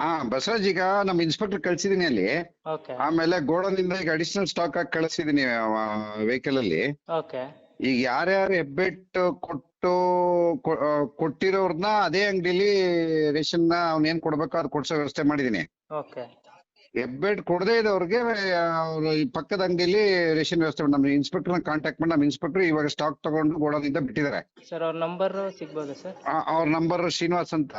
ಹಾ ಬಸವರಾಜ್ ಈಗ ನಮ್ಮ ಇನ್ಸ್ಪೆಕ್ಟರ್ ಕಳ್ಸಿದೀನಿ ಅಲ್ಲಿ. ಓಕೆ ಆಮೇಲೆ ಇಂದ ಈಗ ಅಡಿಷನಲ್ ಸ್ಟಾಕ್ ಆಗಿ ಕಳಿಸಿದೀನಿ ವೆಹಿಕಲ್ ಅಲ್ಲಿ. ಓಕೆ ಈಗ ಯಾರ್ಯಾರು ಹೆಬ್ಬೆಟ್ ಕೊಟ್ಟು ಕೊ- ಆ, ಕೊಟ್ಟಿರೋರ್ನ ಅದೇ ಅಂಗಡಿಲಿ ರೇಷನ್ನ ಅವ್ನ ಏನ್ ಕೊಡ್ಬೇಕೋ ಅದು ಕೊಡ್ಸೋ ವ್ಯವಸ್ಥೆ ಮಾಡಿದೀನಿ. ಓಕೆ ಹೆಬ್ಬೆಟ್ ಕೊಡದೇ ಇದ್ದವ್ರಿಗೆ ಅವ್ರು ಈ ಪಕ್ಕದ ಅಂಗಡಿಲಿ ರೇಷನ್ ವ್ಯವಸ್ಥೆ ಮಾಡಿ ನಮ್ಮ ಇನ್ಸ್ಪೆಕ್ಟರ್ ಕಾಂಟ್ಯಾಕ್ಟ್ ಮಾಡಿ ನಮ್ ಇನ್ಸ್ಪೆಕ್ಟರ್ ಇವಾಗ ಸ್ಟಾಕ್ ತಗೊಂಡು ಗೋಡನಿಂದ ಬಿಟ್ಟಿದ್ದಾರೆ. ಸರ್ ಅವ್ರ ನಂಬರ್ ಸಿಗ್ಬೋದಾ ಸರ್ ಅವ್ರ ನಂಬರ್ ಶ್ರೀನಿವಾಸ್ ಅಂತ.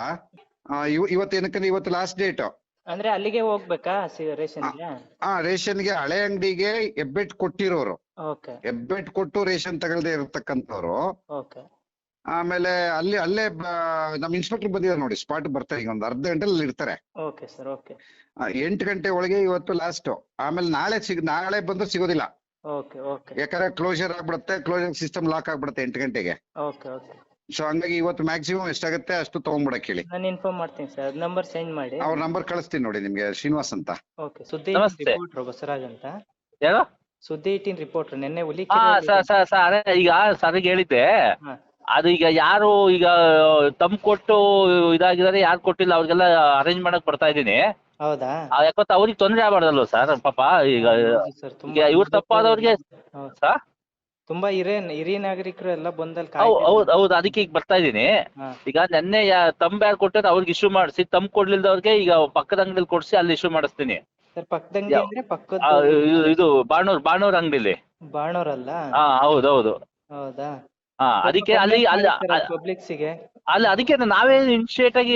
ಇವತ್ತು ಏನಕ್ಕಂದ್ರೆ ಇವತ್ತು ಲಾಸ್ಟ್ ಡೇಟ್ ಅಂದ್ರೆ ಅಲ್ಲಿಗೆ ಹೋಗ್ಬೇಕಾ ಸಿ- ರೇಷನ್ಗೆ? ಆ ರೇಷನ್ಗೆ ಹಳೆ ಅಂಗಡಿಗೆ ಹೆಬ್ಬೆಟ್ ಕೊಟ್ಟಿರೋರು. ಓಕೆ. ಹೆಬ್ಬೆಟ್ ಕೊಟ್ಟು ರೇಷನ್ ತಗೊಳ್ದೆ ಇರತಕ್ಕಂಥವ್ರು. ಓಕೆ. ಆಮೇಲೆ ಅಲ್ಲಿ ಅಲ್ಲೇ ನಮ್ ನಮ್ಮ ಇನ್ಸ್ಪೆಕ್ಟರ್ ಬಂದಿದ್ದಾರೆ ನೋಡಿ ಸ್ಪಾಟ್ ಬರ್ತಾರೆ ಈಗ ಒಂದು ಅರ್ಧ ಗಂಟೆಲಿ ಇರ್ತಾರೆ. Okay sir okay. ಆ, ಎಂಟು ಗಂಟೆ ಒಳಗೆ ಇವತ್ತು ಲಾಸ್ಟ್ ಆಮೇಲೆ ನಾಳೆ ಸಿಗ್ ನಾಳೆ ಬಂದ್ರೆ ಸಿಗೋದಿಲ್ಲ. Okay okay. ಯಾಕಂದ್ರೆ ಕ್ಲೋಸರ್ ಆಗ್ಬಿಡುತ್ತೆ ಕ್ಲೋಸರ್ ಸಿಸ್ಟಮ್ ಲಾಕ್ ಆಗ್ಬಿಡುತ್ತೆ ಎಂಟು ಗಂಟೆಗೆ. Okay okay. ಸೊ ಹಂಗಾಗಿ ಇವತ್ತು ಮ್ಯಾಕ್ಸಿಮಮ್ ಎಷ್ಟಾಗುತ್ತೆ ಅಷ್ಟು ತಗೊಂಡ್ಬಿಡಕ್ ಹೇಳಿ. ನಾನು ಇನ್ಫಾರ್ಮ್ ಮಾಡ್ತೀನಿ ಸರ್ ನಂಬರ್ ಸೆಂಡ್ ಮಾಡಿ. ಅವ್ರ ನಂಬರ್ ಕಳಿಸ್ತೀನಿ ನೋಡಿ ನಿಮ್ಗೆ ಶ್ರೀನಿವಾಸ್ ಅಂತ. ಓಕೆ ಸುದ್ದಿ ನಮಸ್ತೆ. ರಿಪೋರ್ಟರ್ ಬಸವರಾಜ್ ಅಂತ ಯಾರು? ಸುದ್ದಿ ಇಟ್ಟಿನ ರಿಪೋರ್ಟರ್ ನಿನ್ನೆ ಹುಲಿ ಹಾ ಸರ್ ಸರ್ ಸರ್ ಅದೇ ಈಗ ಸರ್ಗೆ ಹೇಳಿದ್ದೆ. ಹಾ. ಅದು ಈಗ ಯಾರು ಈಗ ತಮ್ ಕೊಟ್ಟು ಇದಾಗಿದ್ದಾರೆ ಯಾರು ಕೊಟ್ಟಿಲ್ಲ ಅವ್ರಿಗೆಲ್ಲ ಅರೇಂಜ್ ಮಾಡಕ್ ಬರ್ತಾ ಇದೀನಿ ಹೌದಾ? ಆ, ಯಾಕೊತ್ತ ಅವ್ರಿಗೆ ತೊಂದ್ರೆ ಆಗ್ಬಾರ್ದಲ್ವ ಸರ್ ಪಾಪ ಈಗ ಸರ್ ಈಗ ಇವ್ರು ತಪ್ಪಾದವ್ರಿಗೆ ಹೌದು. ಸರ್? ತುಂಬಾ ಹಿರಿಯ ಹಿರಿಯ ನಾಗರಿಕರು ಎಲ್ಲ ಬಂದಲ್ಲಿ ಹೌದ್ ಹೌದು ಹೌದು. ಅದಕ್ಕೆ ಈಗ ಬರ್ತಾ ಇದೀನಿ. ಈಗ ನೆನ್ನೆ ತಮ್ಮ ಯಾರು ಕೊಟ್ಟಿದ್ರೆ ಅವ್ರಿಗೆ ಇಶ್ಯೂ ಮಾಡಿಸಿ ತಮ್ ಕೊಡ್ಲಿಲ್ದವ್ರಿಗೆ ಈಗ ಪಕ್ಕದ ಅಂಗಡಿಲಿ ಕೊಡ್ಸಿ ಅಲ್ಲಿ ಇಶ್ಯೂ ಮಾಡಿಸ್ತೀನಿ. ಇದು- ಬಾಣೂರ್ ಬಾಣೂರ್ ಅಂಗಡಿಲಿ. ಬಾಣೂರ್ ಹಾ ಹೌದೌದು ಹೌದು. ಹೌದಾ? ಹಾ ಅದಕ್ಕೆ ಅಲ್ಲಿ ಅಲ್ಲಿ ಪಬ್ಲಿಕ್ಸಿಗೆ ಅಲ್ಲಿ ಅದಕ್ಕೆ ನಾವೇ ಇನಿಷಿಯೇಟ್ ಆಗಿ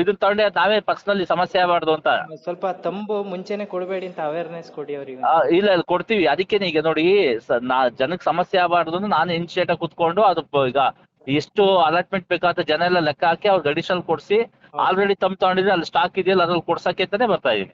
ಇದನ್ನ ತಗೊಂಡೆ ನಾವೇ ಪರ್ಸನಲಿ ಸಮಸ್ಯೆ ಆಗಬಾರ್ದು ಅಂತ. ಸ್ವಲ್ಪ ತಂಬು ಮುಂಚೆನೆ ಕೊಡಬೇಡಿ ಅಂತ ಅವೇರ್ನೆಸ್ ಕೊಡಿ ಅವ್ರಿಗೆ. ಇಲ್ಲ ಇಲ್ಲ ಕೊಡ್ತೀವಿ. ಅದಕ್ಕೆ ಈಗ ನೋಡಿ ನಾ ಜನಕ್ಕೆ ಸಮಸ್ಯೆ ಆಗಬಾರ್ದು ಅಂದ್ರೆ ನಾನು ಇನಿಷಿಯೇಟ್ ಆಗಿ ಕುತ್ಕೊಂಡು ಅದು ಈಗ ಎಷ್ಟು ಅಲಾಟ್ಮೆಂಟ್ ಬೇಕಾದ ಜನ ಎಲ್ಲ ಲೆಕ್ಕ ಹಾಕಿ ಅವ್ರಿಗೆ ಅಡಿಷನಲ್ ಕೊಡ್ಸಿ ಆಲ್ರೆಡಿ ತಮ್ಮ ತಗೊಂಡಿದ್ರೆ ಅಲ್ಲಿ ಸ್ಟಾಕ್ ಇದೆಯಲ್ಲ ಅದ್ರಲ್ಲಿ ಕೊಡ್ಸಕ್ಕೆ ಅಂತಾನೆ ಬರ್ತಾ ಇದೀನಿ.